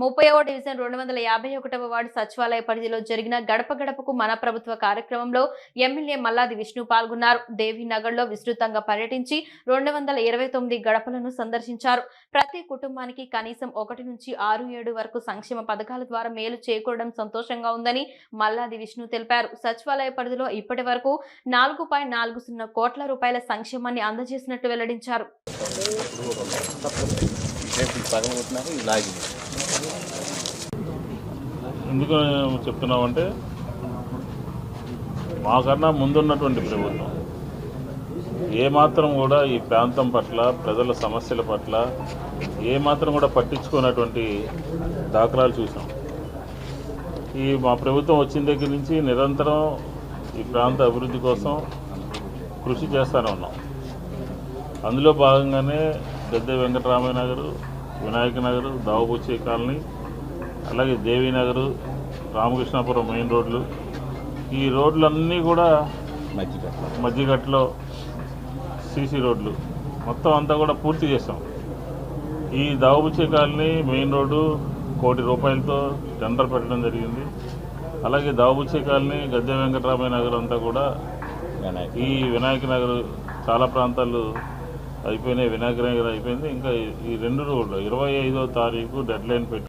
ముప్పైవ డివిజన్ రెండు వందల యాభై ఒకటవ వార్డు సచివాలయ పరిధిలో జరిగిన గడప గడపకు మన ప్రభుత్వ కార్యక్రమంలో ఎమ్మెల్యే మల్లాది విష్ణు పాల్గొన్నారు. దేవీనగర్లో విస్తృతంగా పర్యటించి రెండు వందల ఇరవై తొమ్మిది గడపలను సందర్శించారు. ప్రతి కుటుంబానికి కనీసం ఒకటి నుంచి ఆరు ఏడు వరకు సంక్షేమ పథకాల ద్వారా మేలు చేకూరడం సంతోషంగా ఉందని మల్లాది విష్ణు తెలిపారు. సచివాలయ పరిధిలో ఇప్పటి వరకు నాలుగు పాయింట్ నాలుగు సున్నా కోట్ల రూపాయల సంక్షేమాన్ని అందజేసినట్టు వెల్లడించారు. ఎందుకు చెప్తున్నామంటే మాకన్నా ముందున్నటువంటి ప్రభుత్వం. ఏమాత్రం కూడా ఈ ప్రాంతం పట్ల ప్రజల సమస్యల పట్ల ఏమాత్రం కూడా పట్టించుకున్నటువంటి దాఖలాలు చూసాం. ఈ మా ప్రభుత్వం వచ్చిన దగ్గర నుంచి నిరంతరం ఈ ప్రాంత అభివృద్ధి కోసం కృషి చేస్తూనే ఉన్నాం. అందులో భాగంగానే గద్దె వెంకటరామయ్య నగరు వినాయక నగరు దావబుచ్చి కాలనీ అలాగే దేవీనగరు రామకృష్ణాపురం మెయిన్ రోడ్లు. ఈ రోడ్లన్నీ కూడా మజ్జిగ మధ్యగట్లో సీసీ రోడ్లు. మొత్తం అంతా కూడా పూర్తి చేసాం ఈ దావబుచ్చి కాలనీ మెయిన్ రోడ్డు కోటి రూపాయలతో టెండర్ పెట్టడం జరిగింది. అలాగే దావబుచ్చి కాలనీ గద్దె వెంకటరామయ్య నగర్ అంతా కూడా ఈ వినాయక నగర్ చాలా ప్రాంతాలు అయిపోయినాయి వినాయక అయిపోయింది. ఇంకా ఈ- రెండు రోడ్లు ఇరవై ఐదో తారీఖు డెడ్ లైన్ పెట్టి